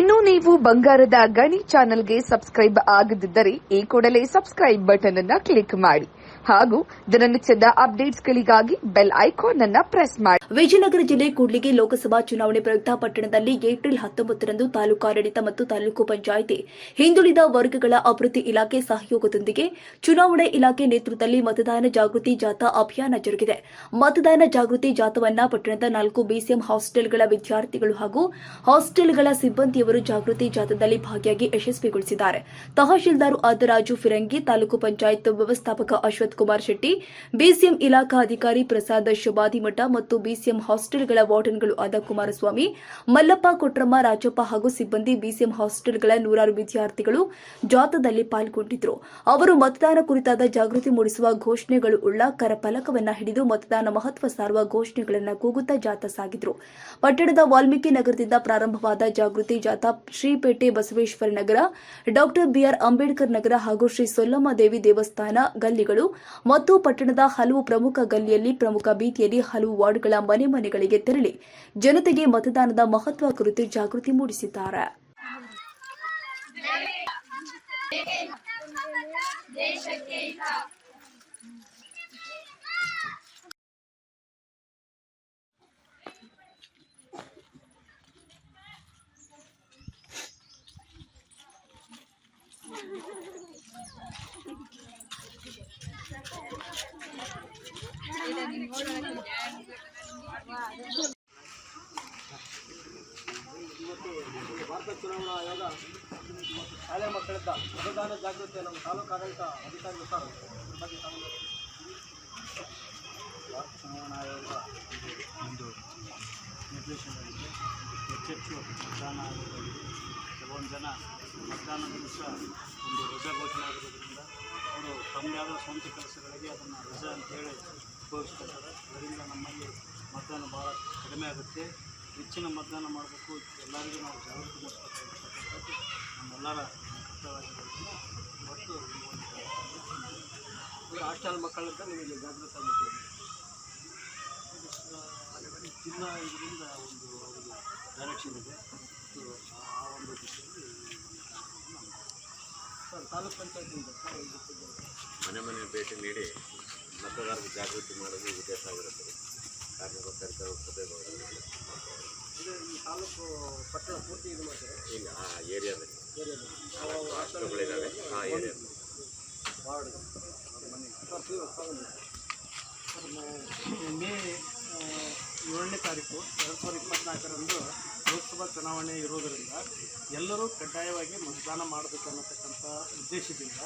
ಇನ್ನು ನೀವು ಬಂಗಾರದ ಗಣಿ ಚಾನೆಲ್ಗೆ ಸಬ್ಸ್ಕ್ರೈಬ್ ಆಗದಿದ್ದರೆ ಈ ಕೂಡಲೇ ಸಬ್ಸ್ಕ್ರೈಬ್ ಬಟನ್ ಅನ್ನ ಕ್ಲಿಕ್ ಮಾಡಿ ಹಾಗೂ ದಿನನಿತ್ಯದ ಅಪ್ಡೇಟ್ಸ್ಗಳಿಗಾಗಿ ಬೆಲ್ ಐಕಾನ್ ಅನ್ನ ಪ್ರೆಸ್ ಮಾಡಿ. ವಿಜಯನಗರ ಜಿಲ್ಲೆ ಕೂಡ್ಲಿಗಿ ಲೋಕಸಭಾ ಚುನಾವಣೆ ಪ್ರಯುಕ್ತ ಪಟ್ಟಣದಲ್ಲಿ ಏಪ್ರಿಲ್ ಹತ್ತೊಂಬತ್ತರಂದು ತಾಲೂಕಾಡಳಿತ ಮತ್ತು ತಾಲೂಕು ಪಂಚಾಯಿತಿ ಹಿಂದುಳಿದ ವರ್ಗಗಳ ಅಭಿವೃದ್ಧಿ ಇಲಾಖೆ ಸಹಯೋಗದೊಂದಿಗೆ ಚುನಾವಣಾ ಇಲಾಖೆ ನೇತೃತ್ವದಲ್ಲಿ ಮತದಾನ ಜಾಗೃತಿ ಜಾಥಾ ಅಭಿಯಾನ ಜರುಗಿದೆ. ಮತದಾನ ಜಾಗೃತಿ ಜಾಥಾವನ್ನ ಪಟ್ಟಣದ ನಾಲ್ಕು ಬಿಸಿಎಂ ಹಾಸ್ಟೆಲ್ಗಳ ವಿದ್ಯಾರ್ಥಿಗಳು ಹಾಗೂ ಹಾಸ್ಟೆಲ್ಗಳ ಸಿಬ್ಬಂದಿಯವರು ಜಾಗೃತಿ ಜಾಥಾದಲ್ಲಿ ಭಾಗಿಯಾಗಿ ಯಶಸ್ವಿಗೊಳಿಸಿದ್ದಾರೆ. ತಹಶೀಲ್ದಾರ್ ಆದರಾಜು ಫಿರಂಗಿ, ತಾಲೂಕು ಪಂಚಾಯತ್ ವ್ಯವಸ್ಥಾಪಕ ಅಶ್ವಥ್ ಕುಮಾರ್ ಶೆಟ್ಟಿ, ಬಿಸಿಎಂ ಇಲಾಖಾ ಅಧಿಕಾರಿ ಪ್ರಸಾದ್ ಶುಭಾದಿಮಠ ಮತ್ತು ಬಿಸಿಎಂ ಹಾಸ್ಟೆಲ್ಗಳ ವಾರ್ಡನ್ಗಳು ಆದ ಕುಮಾರಸ್ವಾಮಿ, ಮಲ್ಲಪ್ಪ ಕೊಟ್ರಮ್ಮ, ರಾಜಪ್ಪ ಹಾಗೂ ಸಿಬ್ಬಂದಿ ಬಿಸಿಎಂ ಹಾಸ್ಟೆಲ್ಗಳ ನೂರಾರು ವಿದ್ಯಾರ್ಥಿಗಳು ಜಾಥಾದಲ್ಲಿ ಪಾಲ್ಗೊಂಡಿದ್ದರು. ಅವರು ಮತದಾನ ಕುರಿತಾದ ಜಾಗೃತಿ ಮೂಡಿಸುವ ಘೋಷಣೆಗಳು ಉಳ್ಳ ಕರಫಲಕವನ್ನ ಹಿಡಿದು ಮತದಾನ ಮಹತ್ವ ಸಾರುವ ಘೋಷಣೆಗಳನ್ನು ಕೂಗುತ್ತಾ ಜಾಥಾ ಸಾಗಿದ್ರು. ಪಟ್ಟಣದ ವಾಲ್ಮೀಕಿ ನಗರದಿಂದ ಪ್ರಾರಂಭವಾದ ಜಾಗೃತಿ ಜಾಥಾ ಶ್ರೀಪೇಟೆ ಬಸವೇಶ್ವರ ನಗರ, ಡಾಕ್ಟರ್ ಬಿಆರ್ ಅಂಬೇಡ್ಕರ್ ನಗರ ಹಾಗೂ ಶ್ರೀ ಸೊಲ್ಲಮ್ಮ ದೇವಿ ದೇವಸ್ಥಾನ ಗಲ್ಲಿಗಳು ಮತ್ತು ಪಟ್ಟಣದ ಹಲವು ಪ್ರಮುಖ ಗಲ್ಲಿಯಲ್ಲಿ ಪ್ರಮುಖ ಬೀದಿಯಲ್ಲಿ ಹಲವು ವಾರ್ಡ್ಗಳ ಮನೆ ಮನೆಗಳಿಗೆ ತೆರಳಿ ಜನತೆಗೆ ಮತದಾನದ ಮಹತ್ವ ಕುರಿತು ಜಾಗೃತಿ ಮೂಡಿಸಿದ್ದಾರೆ. ಭಾರತ ಚುನಾವಣಾ ಆಯೋಗ ಶಾಲೆ ಮಕ್ಕಳಿಂದ ಮತದಾನ ಜಾಗೃತಿ ನಮ್ಮ ತಾಲೂಕು ಆಡಳಿತ ಅಧಿಕಾರಿ ಸರ್ ಭಾರತ ಚುನಾವಣಾ ಆಯೋಗ ಒಂದು ನಿರ್ದೇಶನಗಳಿದೆ ಹೆಚ್ಚೆಚ್ಚು ಮತದಾನ ಆಗೋದ್ರಲ್ಲಿ ಕೆಲವೊಂದು ಜನ ಮತದಾನ ದಿವಸ ಒಂದು ರಜಾ ಘೋಷಣೆ ಆಗಿರೋದ್ರಿಂದ ಅವರು ತಮ್ಮದೇ ಆದ ಸ್ವಂತ ಕೆಲಸಗಳಿಗೆ ಅದನ್ನು ರಜಾ ಅಂತೇಳಿ ಉಪಯೋಗಿಸ್ಕೊಳ್ತಾರೆ ಅದರಿಂದ ನಮ್ಮಲ್ಲಿ ಮತದಾನ ಭಾಳ ಕಡಿಮೆ ಆಗುತ್ತೆ. ಹೆಚ್ಚಿನ ಮತದಾನ ಮಾಡಬೇಕು. ಎಲ್ಲರಿಗೂ ನಾವು ಜಾಗೃತಿ ಮೂಡಿಸ್ಬೇಕಾಗಿರ್ತಕ್ಕಂಥದ್ದು ನಮ್ಮೆಲ್ಲರ ಕರ್ತವ್ಯವಾಗಿರೋದ್ರಿಂದ ಮತ್ತು ಒಂದು ಹಾಸ್ಟೆಲ್ ಮಕ್ಕಳಿಂದ ನಿಮಗೆ ಜಾಗೃತ ಆಗಬೇಕು. ಜಿಲ್ಲಾ ಇದರಿಂದ ಒಂದು ಅವರಿಗೆ ಡೈರೆಕ್ಷನ್ ಇದೆ ಮತ್ತು ಆ ಒಂದು ದಿಶೆಯಲ್ಲಿ ಸರ್ ತಾಲೂಕ್ ಪಂಚಾಯತಿಂದ ಮನೆ ಮನೆ ಭೇಟಿ ನೀಡಿ ಮತದಾರರ ಜಾಗೃತಿ ಮಾಡೋದು ಉದ್ದೇಶ ಆಗಿರುತ್ತದೆ ಕಾರ್ಯಕರ್ತರಿದ್ದ ಸಭೆಗಳು ಇದು ಈ ತಾಲೂಕು ಪಟ್ಟಣ ಪೂರ್ತಿ ಇದು ಮಾಡ್ತಾರೆ? ಇಲ್ಲ ಆ ಏರಿಯಾದಲ್ಲಿ. ಏರಿಯಾದಲ್ಲಿ ಆ ಏರಿಯಾದಲ್ಲಿ. ವಾರ್ಡ್. ಮೇ ಏಳನೇ ತಾರೀಕು ಎರಡು ಸಾವಿರದ ಇಪ್ಪತ್ತ್ನಾಲ್ಕರಂದು ಲೋಕಸಭಾ ಚುನಾವಣೆ ಇರೋದರಿಂದ ಎಲ್ಲರೂ ಕಡ್ಡಾಯವಾಗಿ ಮತದಾನ ಮಾಡಬೇಕು ಅನ್ನತಕ್ಕಂಥ ಉದ್ದೇಶದಿಂದ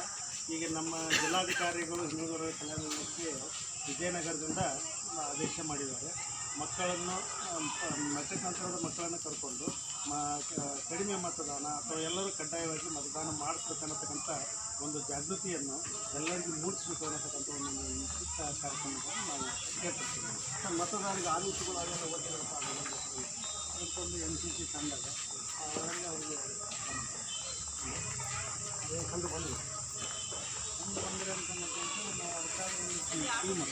ಈಗ ನಮ್ಮ ಜಿಲ್ಲಾಧಿಕಾರಿಗಳು ಹಿಂದೂರು ಕಲ್ಯಾಣ ಇಲಾಖೆ ವಿಜಯನಗರದಿಂದ ಆದೇಶ ಮಾಡಿದ್ದಾರೆ. ಮಕ್ಕಳನ್ನು ಮೆಟ್ರಿಕ್ ನಂತರದ ಮಕ್ಕಳನ್ನು ಕರ್ಕೊಂಡು ಮ ಕಡಿಮೆ ಮತದಾನ ಅಥವಾ ಎಲ್ಲರೂ ಕಡ್ಡಾಯವಾಗಿ ಮತದಾನ ಮಾಡಿಸ್ಬೇಕನ್ನತಕ್ಕಂಥ ಒಂದು ಜಾಗೃತಿಯನ್ನು ಎಲ್ಲರಿಗೂ ಮೂಡಿಸ್ಬೇಕು ಅನ್ನತಕ್ಕಂಥ ಒಂದು ವಿಶಿಷ್ಟ ಕಾರ್ಯಕ್ರಮವನ್ನು ನಾವು ಏರ್ಪಡಿಸ್ತೀವಿ ಮತದಾರರಿಗೆ ಆದೇಶಗಳು ಅವೆಲ್ಲ ಓದ್ತಿರಪ್ಪ ಅದಕ್ಕೊಂದು ಎನ್ ಸಿ ಸಿ ತಂಡದ ಅವರಲ್ಲಿ ಅವರಿಗೆ ಅದೇ ಕಂಡು ಕಂಡು ಬಂದರೆ ಅಂತಕ್ಕಂಥದ್ದು ನಾವು ಅದಕ್ಕಾಗಿ ಟೀಮ್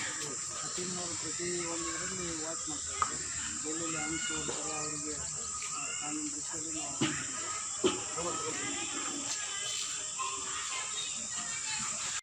ಆ ಟೀಮ್ನವರು ಪ್ರತಿ ಒಂದು ಇದರಲ್ಲಿ ವಾಚ್ ಮಾಡ್ತಾ ಇದ್ದಾರೆ ಎಲ್ಲೆಲ್ಲಿ ಅಂಶ ಅವರಿಗೆ ಕಾನೂನು ದೃಷ್ಟಿಯಲ್ಲಿ ನಾವು